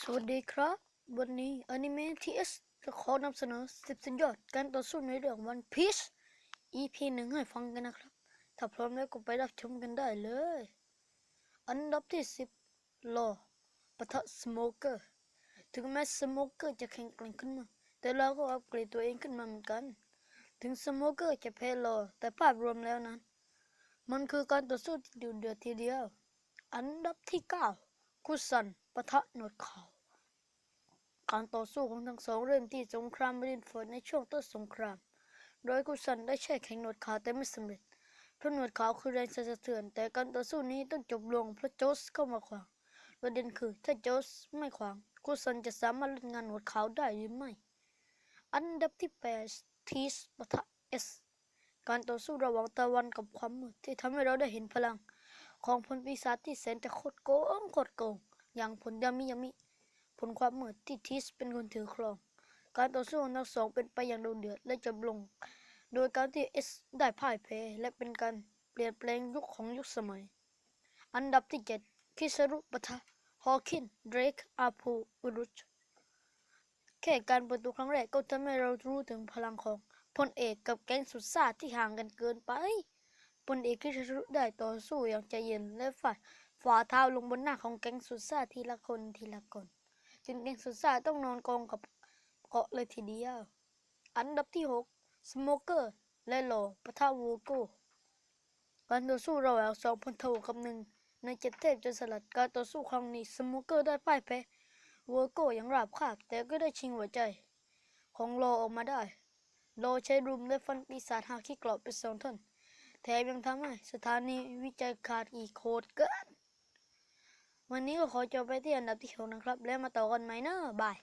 สวัสดีครับ วันนี้อนิเมะทีเอสจะขอนำเสนอสิบสุดยอดการต่อสู้ในเรื่องวันพีช EP หนึ่งให้ฟังกันนะครับ ถ้าพร้อมแล้วก็ไปรับชมกันได้เลย อันดับที่สิบลอปะทะสโมเกอร์ ถึงแม้สโมเกอร์จะแข็งแกร่งขึ้นมา แต่เราก็อัปเกรดตัวเองขึ้นมาเหมือนกัน ถึงสโมเกอร์จะแพ้ลอแต่ภาพรวมแล้วนั้น มันคือการต่อสู้ที่ดุเดือดทีเดียว อันดับที่เก้า คุซันปะทะหนวดเขาการต่อสู้ของทั้งสองเริ่มที่สงครามรินฟอร์ดในช่วงต้นสงคราม โดยกุสันได้แช่แข็งหนวดขาวแต่ไม่สำเร็จ เพราะหนวดขาวคือแรงสะเทือน แต่การต่อสู้นี้ต้องจบลงเพราะโจสเข้ามาขวาง ประเด็นคือถ้าโจสไม่ขวาง กุสันจะสามารถเล่นงานหนวดขาวได้หรือไม่ อันดับที่แปดทีสปะทะเอส การต่อสู้ระหว่างตะวันกับความมืดที่ทำให้เราได้เห็นพลัง ของพลปีศาจที่แสนจะโคตรโกงโคตรโกงอย่างผลยามิยามิ ผลความมืดที่ทิสเป็นคนถือครอง การต่อสู้ของทั้งสองเป็นไปอย่างดุเดือดและจบลง โดยการที่เอสได้พ่ายแพ้และเป็นการเปลี่ยนแปลงยุคของยุคสมัย อันดับที่เจ็ดคิสรุปะทะฮอว์คินเดรกอาพูอุรุชแค่การเปิดตัวครั้งแรกก็ทำให้เรารู้ถึงพลังของพลเอกกับแก๊งสุดซ่าที่ห่างกันเกินไป พลเอกคิสรุได้ต่อสู้อย่างใจเย็นและฝ่าฝ่าเท้าลงบนหน้าของแก๊งสุดซ่าทีละคนทีละคนจนแก๊งสุดซ่าต้องนอนกองกับเกาะเลยทีเดียว อันดับที่หกสโมเกอร์และโลปะทะวูโก้การต่อสู้ระหว่างสองพลโทกับหนึ่งในเจ็ดเทพจนสลัดการต่อสู้ครั้งนี้สโมเกอร์ได้พ่ายแพ้วูโก้อย่างราบคาบแต่ก็ได้ชิงหัวใจ ของโลออกมาได้ โลใช้รุมและฟันปีศาจหาขี้กรอบไปสองท่อน แถมยังทำให้สถานีวิจัยขาดอีกโคตรเกิน วันนี้ก็ขอจบไปที่อันดับที่หกนะครับ แล้วมาต่อกันใหม่เนอะบาย